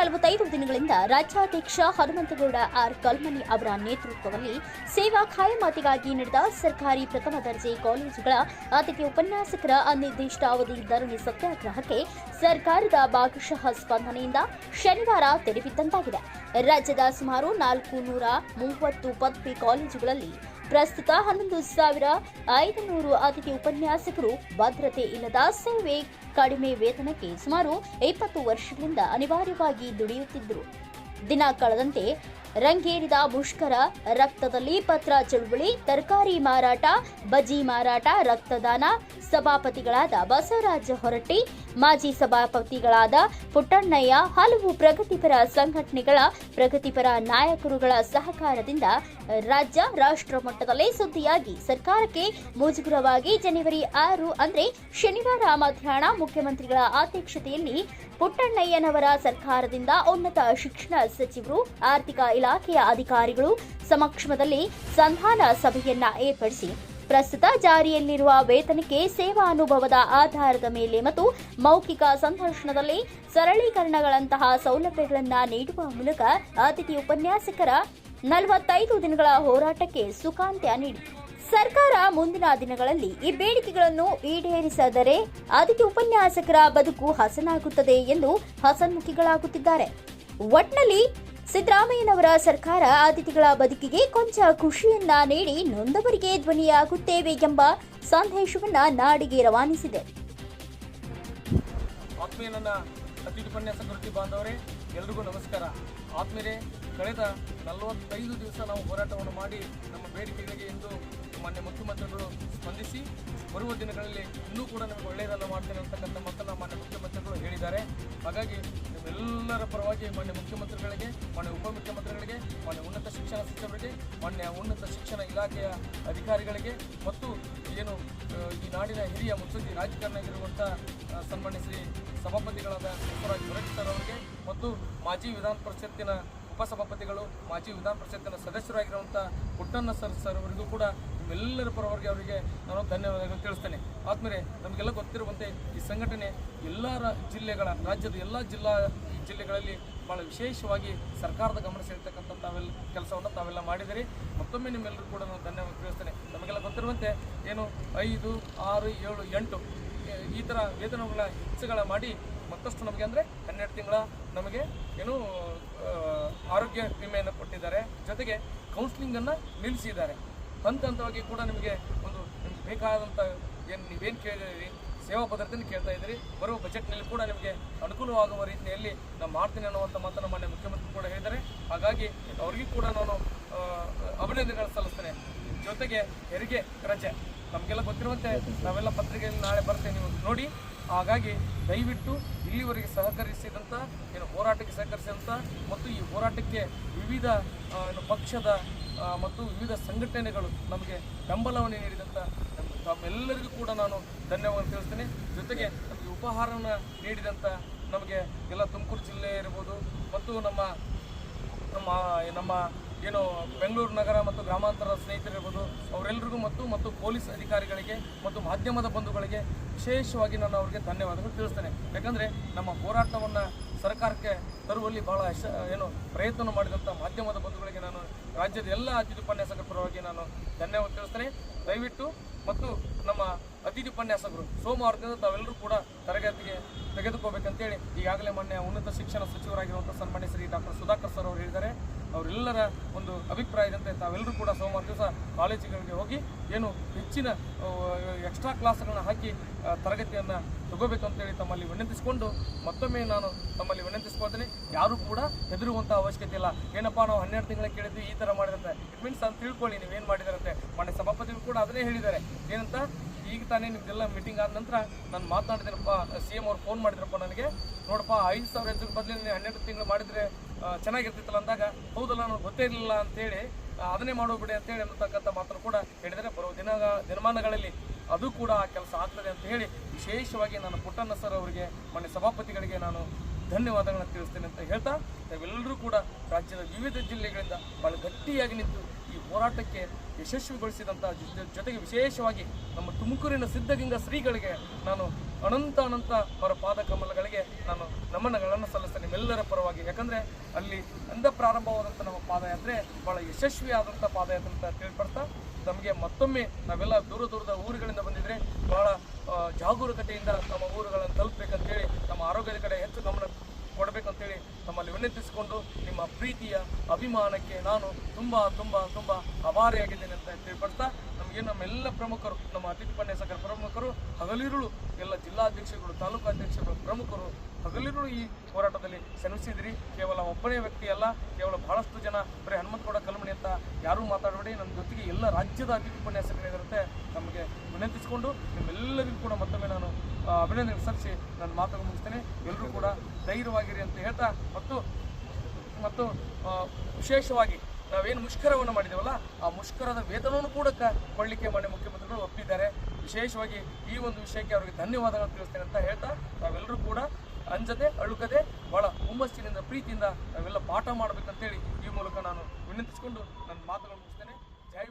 ನಲವತ್ತೈದು ದಿನಗಳಿಂದ ರಾಜ್ಯಾಧ್ಯಕ್ಷ ಹನುಮಂತಗೌಡ ಆರ್ ಕಲ್ಮನಿ ಅವರ ನೇತೃತ್ವದಲ್ಲಿ ಸೇವಾ ಖಾಯಮಾತಿಗಾಗಿ ನಡೆದ ಸರ್ಕಾರಿ ಪ್ರಥಮ ದರ್ಜೆ ಕಾಲೇಜುಗಳ ಅತಿಥಿ ಉಪನ್ಯಾಸಕರ ಅನಿರ್ದಿಷ್ಟಾವಧಿ ಧರಣಿ ಸತ್ಯಾಗ್ರಹಕ್ಕೆ ಸರ್ಕಾರದ ಭಾಗಶಃ ಸ್ಪಂದನೆಯಿಂದ ಶನಿವಾರ ತೆರೆಬಿದ್ದಂತಾಗಿದೆ. ರಾಜ್ಯದ ಸುಮಾರು ನಾಲ್ಕು ನೂರ ಮೂವತ್ತು ಪದವಿ ಕಾಲೇಜುಗಳಲ್ಲಿ ಪ್ರಸ್ತುತ ಹನ್ನೊಂದು ಸಾವಿರ ಐದು ನೂರು ಅತಿಥಿ ಉಪನ್ಯಾಸಕರು ಭದ್ರತೆ ಇಲ್ಲದ ಸೇವೆ ಕಡಿಮೆ ವೇತನಕ್ಕೆ ಸುಮಾರು ಇಪ್ಪತ್ತು ವರ್ಷಗಳಿಂದ ಅನಿವಾರ್ಯವಾಗಿ ದುಡಿಯುತ್ತಿದ್ದರು. ದಿನ ಕಳೆದಂತೆ ರಂಗೇರಿದ ಮುಷ್ಕರ ರಕ್ತದಲ್ಲಿ ಪತ್ರ ಚಳುವಳಿ, ತರಕಾರಿ ಮಾರಾಟ ಬಜಿ ಮಾರಾಟ, ರಕ್ತದಾನ, ಸಭಾಪತಿಗಳಾದ ಬಸವರಾಜ ಹೊರಟ್ಟಿ ಮಾಜಿ ಸಭಾಪತಿಗಳಾದ ಪುಟ್ಟಣ್ಣಯ್ಯ ಹಲವು ಪ್ರಗತಿಪರ ಸಂಘಟನೆಗಳ, ಪ್ರಗತಿಪರ ನಾಯಕರುಗಳ ಸಹಕಾರದಿಂದ ರಾಜ್ಯ ರಾಷ್ಟ್ರ ಮಟ್ಟದಲ್ಲಿ ಸುದ್ದಿಯಾಗಿ ಸರ್ಕಾರಕ್ಕೆ ಮುಜುಗರವಾಗಿ ಜನವರಿ ಆರು ಅಂದ್ರೆ ಶನಿವಾರ ಮಧ್ಯಾಹ್ನ ಮುಖ್ಯಮಂತ್ರಿಗಳ ಅಧ್ಯಕ್ಷತೆಯಲ್ಲಿ ಪುಟ್ಟಣ್ಣಯ್ಯನವರ ಸರ್ಕಾರದಿಂದ ಉನ್ನತ ಶಿಕ್ಷಣ ಸಚಿವರು, ಆರ್ಥಿಕ ಇಲಾಖೆಯ ಅಧಿಕಾರಿಗಳು ಸಮಕ್ಷಮದಲ್ಲಿ ಸಂಧಾನ ಸಭೆಯನ್ನ ಏರ್ಪಡಿಸಿ ಪ್ರಸ್ತುತ ಜಾರಿಯಲ್ಲಿರುವ ವೇತನಕ್ಕೆ ಸೇವಾ ಅನುಭವದ ಆಧಾರದ ಮೇಲೆ ಮತ್ತು ಮೌಖಿಕ ಸಂದರ್ಶನದಲ್ಲಿ ಸರಳೀಕರಣಗಳಂತಹ ಸೌಲಭ್ಯಗಳನ್ನು ನೀಡುವ ಮೂಲಕ ಅತಿಥಿ ಉಪನ್ಯಾಸಕರ ನಲವತ್ತೈದು ದಿನಗಳ ಹೋರಾಟಕ್ಕೆ ಸುಖಾಂತ್ಯ ನೀಡಿ. ಸರ್ಕಾರ ಮುಂದಿನ ದಿನಗಳಲ್ಲಿ ಈ ಬೇಡಿಕೆಗಳನ್ನು ಈಡೇರಿಸದರೆ ಅತಿಥಿ ಉಪನ್ಯಾಸಕರ ಬದುಕು ಹಸನಾಗುತ್ತದೆ ಎಂದು ಹಸನ್ಮುಖಿಗಳಾಗುತ್ತಿದ್ದಾರೆ. ಒಟ್ನಲ್ಲಿ ಸಿದ್ದರಾಮಯ್ಯನವರ ಸರ್ಕಾರ ಅತಿಥಿಗಳ ಬದುಕಿಗೆ ಕೊಂಚ ಖುಷಿಯನ್ನ ನೀಡಿ ನೊಂದವರಿಗೆ ಧ್ವನಿಯಾಗುತ್ತೇವೆ ಎಂಬ ಸಂದೇಶವನ್ನ ನಾಡಿಗೆ ರವಾನಿಸಿದೆ. ಎಲ್ರಿಗೂ ನಮಸ್ಕಾರ. ಆತ್ಮೀರೇ ಕಳೆದ ನಲವತ್ತೈದು ದಿವಸ ನಾವು ಹೋರಾಟವನ್ನು ಮಾಡಿ ನಮ್ಮ ಬೇಡಿಕೆಗಳಿಗೆ ಎಂದು ಮಾನ್ಯ ಮುಖ್ಯಮಂತ್ರಿಗಳು ಸ್ಪಂದಿಸಿ ಬರುವ ದಿನಗಳಲ್ಲಿ ಇನ್ನೂ ಕೂಡ ನಮಗೆ ಒಳ್ಳೆಯದನ್ನು ಮಾಡ್ತೇನೆ ಅಂತಕ್ಕಂಥ ಮಾತನ್ನು ಮಾನ್ಯ ಮುಖ್ಯಮಂತ್ರಿಗಳು ಹೇಳಿದ್ದಾರೆ. ಹಾಗಾಗಿ ನಿಮ್ಮೆಲ್ಲರ ಪರವಾಗಿ ಮಾನ್ಯ ಮುಖ್ಯಮಂತ್ರಿಗಳಿಗೆ, ಮಾನ್ಯ ಉಪಮುಖ್ಯಮಂತ್ರಿಗಳಿಗೆ, ಮಾನ್ಯ ಉನ್ನತ ಶಿಕ್ಷಣ ಸಚಿವರಿಗೆ, ಮಾನ್ಯ ಉನ್ನತ ಶಿಕ್ಷಣ ಇಲಾಖೆಯ ಅಧಿಕಾರಿಗಳಿಗೆ ಮತ್ತು ಏನು ಈ ನಾಡಿನ ಹಿರಿಯ ಮುತ್ಸದ್ದಿ ರಾಜಕಾರಣಿಯಾಗಿರುವಂಥ ಸನ್ಮಾನಿಸಿ ಸನ್ಮಾನ್ಯ ಶ್ರೀ ಸಭಾಪತಿಗಳಾದ ಬಸವರಾಜ ಹೊರಟ್ಟಿ ಸರ್ ಅವರಿಗೆ ಮತ್ತು ಮಾಜಿ ವಿಧಾನ ಪರಿಷತ್ತಿನ ಉಪಸಭಾಪತಿಗಳು, ಮಾಜಿ ವಿಧಾನ ಪರಿಷತ್ತಿನ ಸದಸ್ಯರಾಗಿರುವಂಥ ಪುಟ್ಟಣ್ಣ ಸರ್ ಸರ್ ಅವರಿಗೂ ಕೂಡ ನಿಮ್ಮೆಲ್ಲರ ಪರವಾಗಿ ಅವರಿಗೆ ನಾನು ಧನ್ಯವಾದಗಳು ತಿಳಿಸ್ತೇನೆ. ಆದ್ಮೇಲೆ ನಮಗೆಲ್ಲ ಗೊತ್ತಿರುವಂತೆ ಈ ಸಂಘಟನೆ ಎಲ್ಲ ಜಿಲ್ಲೆಗಳ, ರಾಜ್ಯದ ಎಲ್ಲ ಜಿಲ್ಲಾ ಜಿಲ್ಲೆಗಳಲ್ಲಿ ಭಾಳ ವಿಶೇಷವಾಗಿ ಸರ್ಕಾರದ ಗಮನ ಸೆಳೆತಕ್ಕಂಥ ತಾವೆಲ್ಲ ಕೆಲಸವನ್ನು ತಾವೆಲ್ಲ ಮಾಡಿದಿರಿ. ಮತ್ತೊಮ್ಮೆ ನಿಮ್ಮೆಲ್ಲರೂ ಕೂಡ ನಾನು ಧನ್ಯವಾದ ತಿಳಿಸ್ತೇನೆ. ನಮಗೆಲ್ಲ ಗೊತ್ತಿರುವಂತೆ ಏನು ಐದು, ಆರು, ಏಳು, ಎಂಟು ಈ- ಈ ಥರ ವೇತನಗಳ ಹೆಚ್ಚುಗಳ ಮಾಡಿ ಮತ್ತಷ್ಟು ನಮಗೆ ಅಂದರೆ ಹನ್ನೆರಡು ತಿಂಗಳ ನಮಗೆ ಏನು ಆರೋಗ್ಯ ವಿಮೆಯನ್ನು ಕೊಟ್ಟಿದ್ದಾರೆ. ಜೊತೆಗೆ ಕೌನ್ಸಿಲಿಂಗನ್ನು ನಿಲ್ಲಿಸಿದ್ದಾರೆ ಹಂತ ಹಂತವಾಗಿ ಕೂಡ ನಿಮಗೆ ಒಂದು ನಿಮ್ಗೆ ಬೇಕಾದಂಥ ಏನು ನೀವೇನು ಕೇಳಿದಿರಿ, ಸೇವಾ ಭದ್ರತೆಯನ್ನು ಕೇಳ್ತಾ ಇದ್ದೀರಿ ಬರುವ ಬಜೆಟ್ನಲ್ಲಿ ಕೂಡ ನಿಮಗೆ ಅನುಕೂಲವಾಗುವ ರೀತಿಯಲ್ಲಿ ನಾನು ಮಾಡ್ತೀನಿ ಅನ್ನುವಂಥ ಮಾತನ್ನು ಮಾನ್ಯ ಮುಖ್ಯಮಂತ್ರಿ ಕೂಡ ಹೇಳಿದ್ದಾರೆ. ಹಾಗಾಗಿ ಅವರಿಗೂ ಕೂಡ ನಾನು ಅಭಿನಂದನೆಗಳನ್ನು ಅಭಿನಂದನೆಗಳು ಸಲ್ಲಿಸ್ತೇನೆ. ಜೊತೆಗೆ ಹೆರಿಗೆ, ರಜೆ. ನಮಗೆಲ್ಲ ಗೊತ್ತಿರುವಂತೆ ನಾವೆಲ್ಲ ಪತ್ರಿಕೆಯಲ್ಲಿ ನಾಳೆ ಬರ್ತೇವೆ ನೀವು ನೋಡಿ. ಹಾಗಾಗಿ ದಯವಿಟ್ಟು ಇಲ್ಲಿವರೆಗೆ ಸಹಕರಿಸಿದಂಥ ಏನು ಹೋರಾಟಕ್ಕೆ ಸಹಕರಿಸಿದಂಥ ಮತ್ತು ಈ ಹೋರಾಟಕ್ಕೆ ವಿವಿಧ ಏನು ಪಕ್ಷದ ಮತ್ತು ವಿವಿಧ ಸಂಘಟನೆಗಳು ನಮಗೆ ಬೆಂಬಲವನ್ನು ನೀಡಿದಂಥ ತಮ್ಮೆಲ್ಲರಿಗೂ ಕೂಡ ನಾನು ಧನ್ಯವಾದ ತಿಳಿಸ್ತೇನೆ. ಜೊತೆಗೆ ನಮಗೆ ಉಪಹಾರವನ್ನು ನೀಡಿದಂಥ ನಮಗೆ ಎಲ್ಲ ತುಮಕೂರು ಜಿಲ್ಲೆ ಇರ್ಬೋದು ಮತ್ತು ನಮ್ಮ ನಮ್ಮ ನಮ್ಮ ಏನು ಬೆಂಗಳೂರು ನಗರ ಮತ್ತು ಗ್ರಾಮಾಂತರ ಸ್ನೇಹಿತರಿರ್ಬೋದು ಅವರೆಲ್ಲರಿಗೂ ಮತ್ತು ಮತ್ತು ಪೊಲೀಸ್ ಅಧಿಕಾರಿಗಳಿಗೆ ಮತ್ತು ಮಾಧ್ಯಮದ ಬಂಧುಗಳಿಗೆ ವಿಶೇಷವಾಗಿ ನಾನು ಅವರಿಗೆ ಧನ್ಯವಾದಗಳು ತಿಳಿಸ್ತೇನೆ. ಯಾಕಂದರೆ ನಮ್ಮ ಹೋರಾಟವನ್ನು ಸರ್ಕಾರಕ್ಕೆ ತರುವಲ್ಲಿ ಯಶ, ಏನು ಪ್ರಯತ್ನ ಮಾಡಿದಂಥ ಮಾಧ್ಯಮದ ಬಂಧುಗಳಿಗೆ ನಾನು ರಾಜ್ಯದ ಎಲ್ಲ ಅತಿಥಿ ಉಪನ್ಯಾಸಕರ ಪರವಾಗಿ ನಾನು ಧನ್ಯವಾದ ತಿಳಿಸ್ತೇನೆ. ದಯವಿಟ್ಟು ಮತ್ತು ನಮ್ಮ ಅತಿಥಿ ಉಪನ್ಯಾಸಕರು, ಸೋಮವಾರದಿಂದ ತಾವೆಲ್ಲರೂ ಕೂಡ ತರಗತಿಗೆ ತೆಗೆದುಕೋಬೇಕಂತೇಳಿ ಈಗಾಗಲೇ ಮೊನ್ನೆ ಉನ್ನತ ಶಿಕ್ಷಣ ಸಚಿವರಾಗಿರುವಂಥ ಸನ್ಮಾನ್ಯ ಶ್ರೀ ಡಾಕ್ಟರ್ ಸುಧಾಕರ್ ಸರ್ ಅವರು ಹೇಳಿದ್ದಾರೆ. ಅವರೆಲ್ಲರ ಒಂದು ಅಭಿಪ್ರಾಯದಂತೆ ತಾವೆಲ್ಲರೂ ಕೂಡ ಸೋಮವಾರ ದಿವಸ ಕಾಲೇಜುಗಳಿಗೆ ಹೋಗಿ ಏನು ಹೆಚ್ಚಿನ ಎಕ್ಸ್ಟ್ರಾ ಕ್ಲಾಸ್ಗಳನ್ನ ಹಾಕಿ ತರಗತಿಯನ್ನು ತಗೋಬೇಕು ಅಂತೇಳಿ ತಮ್ಮಲ್ಲಿ ವಿನಂತಿಸಿಕೊಂಡು ಮತ್ತೊಮ್ಮೆ ನಾನು ತಮ್ಮಲ್ಲಿ ವಿನಂತಿಸ್ಕೊಳ್ತೀನಿ. ಯಾರೂ ಕೂಡ ಹೆದರುವಂಥ ಅವಶ್ಯಕತೆ ಇಲ್ಲ. ಏನಪ್ಪ ನಾವು ಹನ್ನೆರಡು ತಿಂಗಳ ಕೇಳಿದ್ವಿ, ಈ ಥರ ಮಾಡಿದಂತೆ ಇಟ್ ಮೀನ್ಸ್ ಅಂತ ತಿಳ್ಕೊಳ್ಳಿ, ನೀವೇನು ಮಾಡಿದಾರಂತೆ. ಮಾನ್ಯ ಸಭಾಪತಿಗಳು ಕೂಡ ಅದನ್ನೇ ಹೇಳಿದ್ದಾರೆ. ಏನಂತ? ಈಗ ತಾನೇ ನಿಮ್ದೆಲ್ಲ ಮೀಟಿಂಗ್ ಆದ ನಂತರ ನಾನು ಮಾತನಾಡಿದ್ರಪ್ಪ ಸಿ ಎಂ ಅವ್ರು ಫೋನ್ ಮಾಡಿದ್ರಪ್ಪ ನನಗೆ. ನೋಡಪ್ಪ, ಐದು ಸಾವಿರ ಹೆಚ್ಚು ಬದಲು ಹನ್ನೆರಡು ತಿಂಗಳು ಮಾಡಿದರೆ ಚೆನ್ನಾಗಿರ್ತಿತ್ತಲ್ಲ ಅಂದಾಗ, ಹೌದಲ್ಲ, ನನಗೆ ಗೊತ್ತೇ ಇರಲಿಲ್ಲ ಅಂತೇಳಿ ಅದನ್ನೇ ಮಾಡೋಬಿಡಿ ಅಂತೇಳಿ ಅನ್ನತಕ್ಕಂಥ ಮಾತನ್ನು ಕೂಡ ಹೇಳಿದರೆ ಬರೋ ದಿನ, ದಿನಮಾನಗಳಲ್ಲಿ ಅದು ಕೂಡ ಆ ಕೆಲಸ ಆಗ್ತದೆ ಅಂತ ಹೇಳಿ ವಿಶೇಷವಾಗಿ ನಾನು ಪುಟ್ಟಣ್ಣ ಸರ್ ಅವರಿಗೆ ಮನೆ ಸಭಾಪತಿಗಳಿಗೆ ನಾನು ಧನ್ಯವಾದಗಳನ್ನು ತಿಳಿಸ್ತೇನೆ ಅಂತ ಹೇಳ್ತಾ, ನಾವೆಲ್ಲರೂ ಕೂಡ ರಾಜ್ಯದ ವಿವಿಧ ಜಿಲ್ಲೆಗಳಿಂದ ಬಹಳ ಗಟ್ಟಿಯಾಗಿ ನಿಂತು ಈ ಹೋರಾಟಕ್ಕೆ ಯಶಸ್ವಿಗೊಳಿಸಿದಂಥ ಜೊತೆಗೆ ವಿಶೇಷವಾಗಿ ನಮ್ಮ ತುಮಕೂರಿನ ಸಿದ್ಧಗಂಗಾ ಶ್ರೀಗಳಿಗೆ ನಾನು ಅನಂತ ಅನಂತ ಅವರ ಪಾದ ಕಮಲಗಳಿಗೆ ನಾನು ನಮನಗಳನ್ನು ಸಲ್ಲಿಸ್ತೇನೆ ನಿಮ್ಮೆಲ್ಲರ ಪರವಾಗಿ. ಯಾಕಂದ್ರೆ ಅಲ್ಲಿ ಅಂದ ಪ್ರಾರಂಭವಾದಂಥ ನಮ್ಮ ಪಾದಯಾತ್ರೆ ಬಹಳ ಯಶಸ್ವಿಯಾದಂಥ ಪಾದಯಾತ್ರೆ ಅಂತ ತಿಳ್ಪಡ್ತಾ ನಮಗೆ ಮತ್ತೊಮ್ಮೆ ನಾವೆಲ್ಲ ದೂರ ದೂರದ ಊರುಗಳಿಂದ ಬಂದಿದ್ರೆ ಬಹಳ ಜಾಗರೂಕತೆಯಿಂದ ನಮ್ಮ ಊರುಗಳನ್ನು ತಲುಪಬೇಕಂತೇಳಿ ನಮ್ಮ ಆರೋಗ್ಯದ ಕಡೆ ಹೆಚ್ಚು ಗಮನ ಕೊಡಬೇಕಂತೇಳಿ ತಮ್ಮಲ್ಲಿ ವಿನಂತಿಸಿಕೊಂಡು ನಿಮ್ಮ ಪ್ರೀತಿಯ ಅಭಿಮಾನಕ್ಕೆ ನಾನು ತುಂಬ ತುಂಬ ತುಂಬ ಅಭಾರಿಯಾಗಿದ್ದೇನೆ ಅಂತ ತಿಳ್ಪಡ್ತಾ ನಮಗೆ ನಮ್ಮೆಲ್ಲ ಪ್ರಮುಖರು, ನಮ್ಮ ಅತಿಥಿ ಪ್ರಮುಖರು, ಹಗಲಿರುಳು ಎಲ್ಲ ಜಿಲ್ಲಾಧ್ಯಕ್ಷರುಗಳು ತಾಲೂಕು ಅಧ್ಯಕ್ಷರುಗಳು ಪ್ರಮುಖರು ಹಗಲಿರುಳು ಈ ಹೋರಾಟದಲ್ಲಿ ಶ್ರಮಿಸಿದಿರಿ ಕೇವಲ ಒಬ್ಬನೇ ವ್ಯಕ್ತಿ ಅಲ್ಲ, ಕೇವಲ ಬಹಳಷ್ಟು ಜನ ಬರೀ ಹನುಮಂತಗೌಡ ಕಲ್ಮಣಿ ಅಂತ ಯಾರೂ ಮಾತಾಡಬೇಡಿ. ನನ್ನ ಜೊತೆಗೆ ಎಲ್ಲ ರಾಜ್ಯದ ಅತಿಥಿ ಉಪನ್ಯಾಸಕರಿರುತ್ತೆ ನಮಗೆ ವಿನಂತಿಸಿಕೊಂಡು ನಿಮ್ಮೆಲ್ಲರಿಗೂ ಕೂಡ ಮತ್ತೊಮ್ಮೆ ನಾನು ಅಭಿನಂದನೆ ಸಲ್ಲಿಸಿ ನನ್ನ ಮಾತನ್ನು ಮುಗಿಸ್ತೇನೆ. ಎಲ್ಲರೂ ಕೂಡ ಧೈರ್ಯವಾಗಿರಿ ಅಂತ ಹೇಳ್ತಾ, ಮತ್ತು ಮತ್ತು ವಿಶೇಷವಾಗಿ ನಾವೇನು ಮುಷ್ಕರವನ್ನು ಮಾಡಿದ್ದೇವಲ್ಲ ಆ ಮುಷ್ಕರದ ವೇತನವನ್ನು ಕೂಡ ಕೊಡಲಿಕ್ಕೆ ಮಾನ್ಯ ಮುಖ್ಯಮಂತ್ರಿಗಳು ಒಪ್ಪಿದ್ದಾರೆ. ವಿಶೇಷವಾಗಿ ಈ ಒಂದು ವಿಷಯಕ್ಕೆ ಅವರಿಗೆ ಧನ್ಯವಾದಗಳನ್ನು ತಿಳಿಸ್ತೇನೆ ಅಂತ ಹೇಳ್ತಾ ನಾವೆಲ್ಲರೂ ಕೂಡ ಅಂಜದೆ, ಅಳುಕದೆ, ಬಹಳ ಹುಮ್ಮಸ್ಸಿನಿಂದ, ಪ್ರೀತಿಯಿಂದ ನಾವೆಲ್ಲ ಪಾಠ ಮಾಡಬೇಕಂತೇಳಿ ಈ ಮೂಲಕ ನಾನು ವಿನಂತಿಸಿಕೊಂಡು ನನ್ನ ಮಾತುಗಳನ್ನು ಮುಗಿಸ್ತೇನೆ. ಜೈ